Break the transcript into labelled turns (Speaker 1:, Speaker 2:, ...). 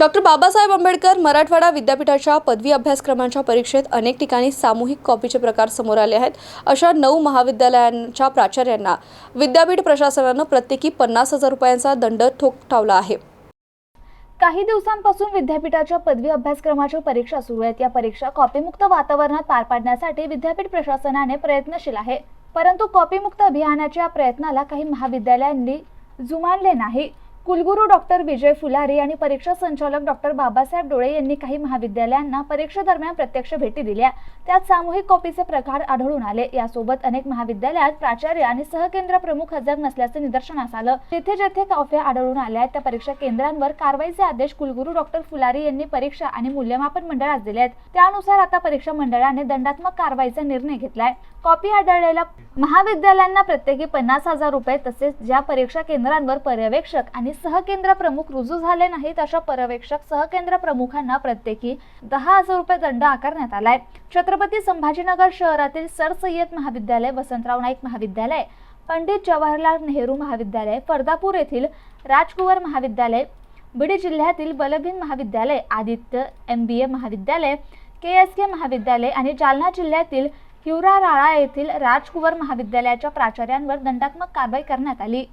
Speaker 1: Doctor Babasaheb Ambedkar Marathwada विद्यापीठाच्या पदवी अभ्यासक्रमांच्या परीक्षेत अनेक ठिकाणी सामूहिक कॉपीचे प्रकार समोर आले आहेत. अशा नऊ महाविद्यालयांच्या प्राचार्यांना विद्यापीठ प्रशासनानं प्रत्येकी पन्नास हजार रुपयांचा दंड ठोठावला आहे.
Speaker 2: काही दिवसांपासून विद्यापीठाच्या पदवी अभ्यासक्रमाच्या परीक्षा सुरू आहेत. या परीक्षा कॉपीमुक्त वातावरणात पार पाडण्यासाठी विद्यापीठ प्रशासनाने प्रयत्नशील आहे. परंतु कॉपीमुक्त अभियानाच्या या प्रयत्नाला काही महाविद्यालयांनी जुमानले नाही. कुलगुरू डॉक्टर विजय फुलारी आणि परीक्षा संचालक डॉक्टर बाबासाहेब डोळे यांनी काही महाविद्यालयांना परीक्षेदरम्यान प्रत्यक्ष भेटी दिल्या. त्यात सामूहिक कॉपीचे प्रकार आढळून आले. यासोबत अनेक महाविद्यालयात प्राचार्य आणि सहकेंद्र प्रमुख हजर नसल्याचं निदर्शनास आलं. जेथे जेथे कॉफ्या आढळून आल्या आहेत त्या परीक्षा केंद्रांवर कारवाईचे आदेश कुलगुरू डॉक्टर फुलारी यांनी परीक्षा आणि मूल्यमापन मंडळास दिले आहेत त्यानुसार आता परीक्षा मंडळाने दंडात्मक कारवाईचा निर्णय घेतलाय. कॉपी आढळलेल्या महाविद्यालयांना प्रत्येकी पन्नास हजार रुपये तसेच ज्या परीक्षा केंद्रांवर पर्यवेक्षक आणि सहकेंद्र प्रमुख रुजू झाले नाहीत अशा पर्यवेक्षक सहकेंद्र प्रमुखांना प्रत्येकी दहा हजार रुपये दंड आकारण्यात आलाय. छत्रपती संभाजीनगर शहरातील सर सय्यद महाविद्यालय वसंतराव नाईक महाविद्यालय पंडित जवाहरलाल नेहरू महाविद्यालय फर्दापूर येथील राजकुवर महाविद्यालय बीड जिल्ह्यातील बलभीन महाविद्यालय आदित्य एम बी ए महाविद्यालय के एस के महाविद्यालय आणि जालना जिल्ह्यातील हिवरा राळा येथील राजकुवर महाविद्यालयाच्या प्राचार्यांवर दंडात्मक कारवाई करण्यात आली.